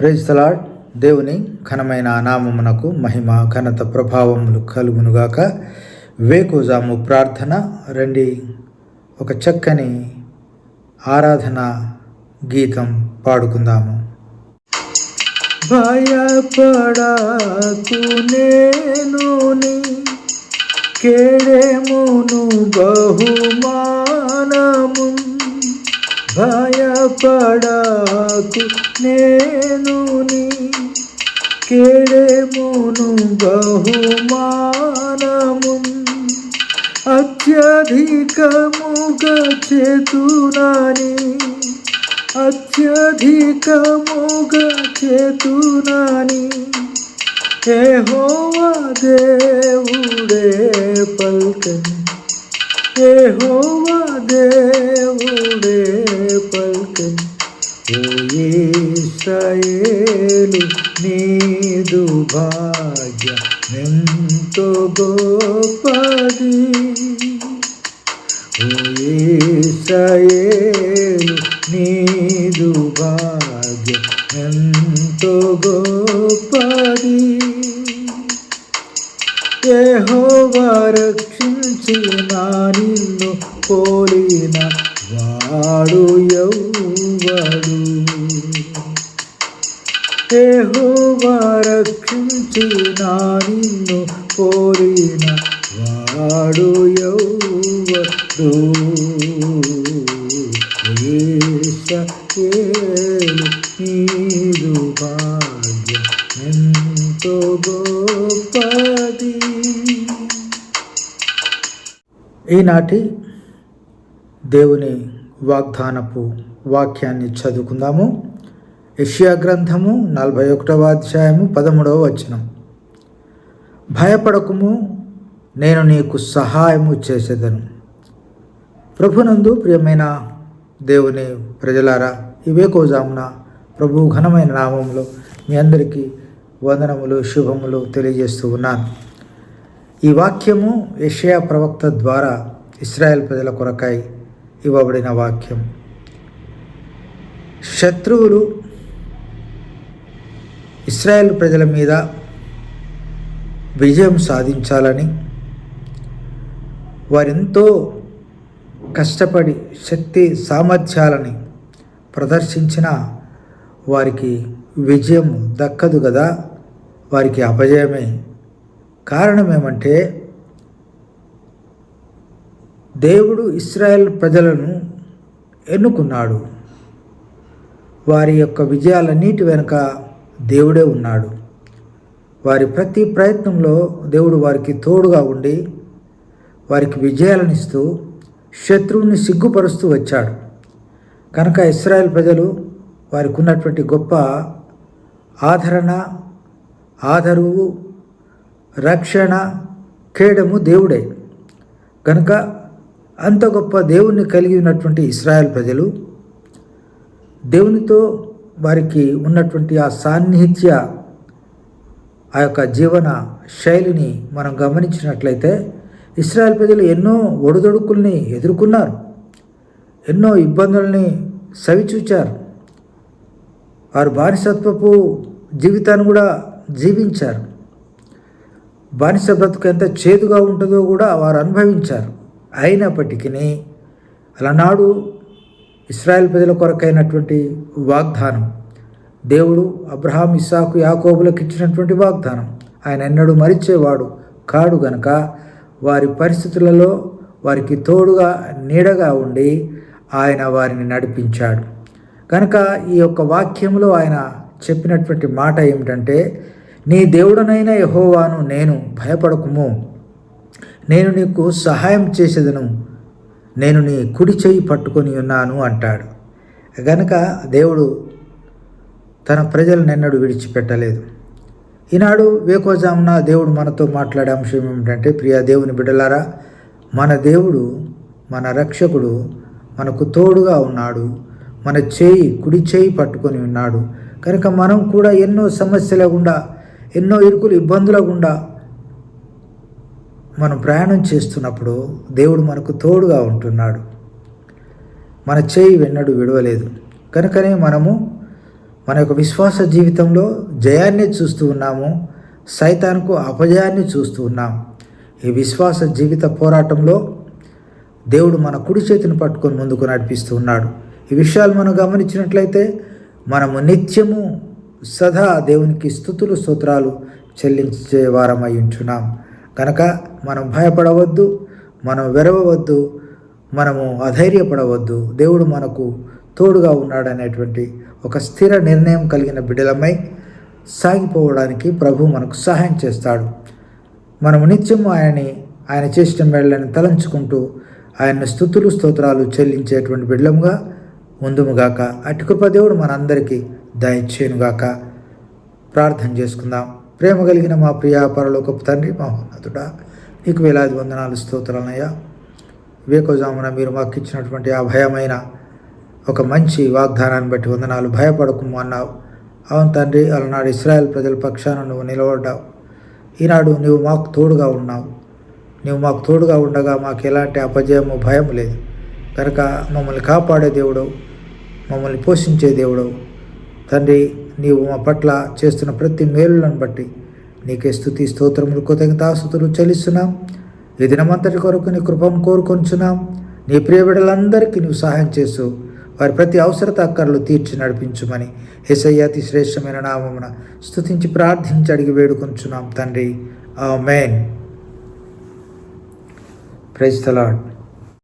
Praise తలాడ్ దేవుని ఘనమైన నామమునకు మహిమ ఘనత ప్రభావములు కలుగునుగాక. వేకుజాము ప్రార్థన రండి. ఒక చక్కని ఆరాధన గీతం పాడుకుందాము. భయపడకు నేను కేడేమును పడాకు నేను నీ కేడేమును బహుమానము. అత్యధికముగా చేతునాని అత్యధికముగా చేతునాని. ఏహోవా హోవా దేవుడే పల్కని ఓ హోవా ആകെയുടെ പൽക്കൻ. ഓയേസയേലു നീതു ഭാഗ്യമെന്തു ഗോപതി ഓയേസയേലു നീതു ഭാഗ്യമെന്തു ഗോപതി యెహోవా రక్షించిన నిన్ను పోలిన వాడు ఎవ్వడు. యెహోవా రక్షించిన నిన్ను పోలిన వాడు ఎవ్వడు. ఏలు నీదు ఈనాటి దేవుని వాగ్దానపు వాక్యాన్ని చదువుకుందాము. యష్యా గ్రంథము నలభై ఒకటవ అధ్యాయము పదమూడవ వచనం. భయపడకుము నేను నీకు సహాయము చేసేదను. ప్రభునందు ప్రియమైన దేవుని ప్రజలారా ఇవే కోజామున ప్రభు ఘనమైన నామంలో మీ అందరికీ వందనములు శుభములు తెలియజేస్తూ ఉన్నాను. ఈ వాక్యము యషయా ప్రవక్త ద్వారా ఇస్రాయెల్ ప్రజల కొరకై ఇవ్వబడిన వాక్యం. శత్రువులు ఇస్రాయెల్ ప్రజల మీద విజయం సాధించాలని వారెంతో కష్టపడి శక్తి సామర్థ్యాలని ప్రదర్శించిన వారికి విజయం దక్కదు కదా వారికి అపజయమే కారణం ఏమంటే దేవుడు ఇస్రాయెల్ ప్రజలను ఎన్నుకున్నాడు. వారి యొక్క విజయాలన్నిటి వెనుక దేవుడే ఉన్నాడు. వారి ప్రతి ప్రయత్నంలో దేవుడు వారికి తోడుగా ఉండి వారికి విజయాలను ఇస్తూ శత్రువుని సిగ్గుపరుస్తూ వచ్చాడు. కనుక ఇస్రాయెల్ ప్రజలు వారికి ఉన్నటువంటి గొప్ప ఆదరణ ఆదరువు రక్షణ కేడము దేవుడే. కనుక అంత గొప్ప దేవుణ్ణి కలిగి ఉన్నటువంటి ఇస్రాయల్ ప్రజలు దేవునితో వారికి ఉన్నటువంటి ఆ సాన్నిహిత్య ఆ యొక్క జీవన శైలిని మనం గమనించినట్లయితే ఇస్రాయల్ ప్రజలు ఎన్నో ఒడిదొడుకుల్ని ఎదుర్కొన్నారు. ఎన్నో ఇబ్బందుల్ని సవిచూచారు. వారు బానిసత్వపు జీవితాన్ని కూడా జీవించారు. బానిస బ్రతుకు ఎంత చేదుగా ఉంటుందో కూడా వారు అనుభవించారు. అయినప్పటికీ అలనాడు ఇస్రాయల్ ప్రజల కొరకైనటువంటి వాగ్దానం దేవుడు అబ్రహాం ఇస్సాకు యాకోబులకు ఇచ్చినటువంటి వాగ్దానం. ఆయన ఎన్నడూ మరిచేవాడు కాడు గనక వారి పరిస్థితులలో వారికి తోడుగా నీడగా ఉండి ఆయన వారిని నడిపించాడు. కనుక ఈ యొక్క వాక్యంలో ఆయన చెప్పినటువంటి మాట ఏమిటంటే నీ దేవుడనైన యహోవాను నేను భయపడకుము. నేను నీకు సహాయం చేసేదను. నేను నీ కుడి చేయి పట్టుకొని ఉన్నాను అంటాడు. గనక దేవుడు తన ప్రజలను ఎన్నడూ విడిచిపెట్టలేదు. ఈనాడు వేకోజామున దేవుడు మనతో మాట్లాడే అంశం ఏమిటంటే ప్రియా దేవుని బిడ్డలారా మన దేవుడు మన రక్షకుడు మనకు తోడుగా ఉన్నాడు. మన చేయి కుడి చేయి పట్టుకొని ఉన్నాడు. కనుక మనం కూడా ఎన్నో సమస్యల గుండా ఎన్నో ఇరుకులు ఇబ్బందుల గుండా మనం ప్రయాణం చేస్తున్నప్పుడు దేవుడు మనకు తోడుగా ఉంటున్నాడు. మన చేయి వెన్నడు విడవలేదు. కనుకనే మనము మన యొక్క విశ్వాస జీవితంలో జయాన్ని చూస్తూ ఉన్నాము సైతానికి అపజయాన్ని చూస్తూ ఉన్నాం. ఈ విశ్వాస జీవిత పోరాటంలో దేవుడు మన కుడి చేతిని పట్టుకొని ముందుకు నడిపిస్తూ ఉన్నాడు. ఈ విషయాలు మనం గమనించినట్లయితే మనము నిత్యము సదా దేవునికి స్థుతులు స్తోత్రాలు చెల్లించే వారమై ఉంటున్నాం. కనుక మనం భయపడవద్దు మనం వెరవవద్దు మనము అధైర్యపడవద్దు. దేవుడు మనకు తోడుగా ఉన్నాడనేటువంటి ఒక స్థిర నిర్ణయం కలిగిన బిడ్డలమై సాగిపోవడానికి ప్రభు మనకు సహాయం చేస్తాడు. మనము నిత్యం ఆయన్ని ఆయన చేసిన మేళ్ళని తలంచుకుంటూ ఆయన స్థుతులు స్తోత్రాలు చెల్లించేటువంటి బిడ్డలముగా ఉందుముగాక అటుకృప దేవుడు మనందరికీ దయచేయునుగాక ప్రార్థన చేసుకుందాం. ప్రేమ కలిగిన మా ప్రియ పరలోకపు తండ్రి మహోన్నతుడా నీకు వేలాది వందనాలు స్తోత్రాలయ్యా వివేకోజామున మీరు మాకు ఇచ్చినటువంటి ఆ భయమైన ఒక మంచి వాగ్దానాన్ని బట్టి వందనాలు భయపడకుము అన్నావు. అవును తండ్రి అలనాడు ఇస్రాయల్ ప్రజల పక్షాన నువ్వు నిలబడ్డావు. ఈనాడు నువ్వు మాకు తోడుగా ఉన్నావు. నువ్వు మాకు తోడుగా ఉండగా మాకు ఎలాంటి అపజయము భయం లేదు. కనుక మమ్మల్ని కాపాడే దేవుడు మమ్మల్ని పోషించే దేవుడు తండ్రి నీవు మా పట్ల చేస్తున్న ప్రతి మేలులను బట్టి నీకే స్థుతి స్తోత్రములు కృతజ్ఞతాస్తుతులు చెల్లిస్తున్నాం. ఈ దినమంతటి కొరకు నీ కృపను కోరుకొంచున్నాం. నీ ప్రియబిడలందరికీ నువ్వు సహాయం చేస్తూ వారి ప్రతి అవసరత అక్కర్లు తీర్చి నడిపించుమని ఎసయ్య అతి శ్రేష్టమైన నామమున స్థుతించి ప్రార్థించి అడిగి వేడుకొంచున్నాం తండ్రి. ఆ మెయిన్ ప్రైజ్ తలాడ్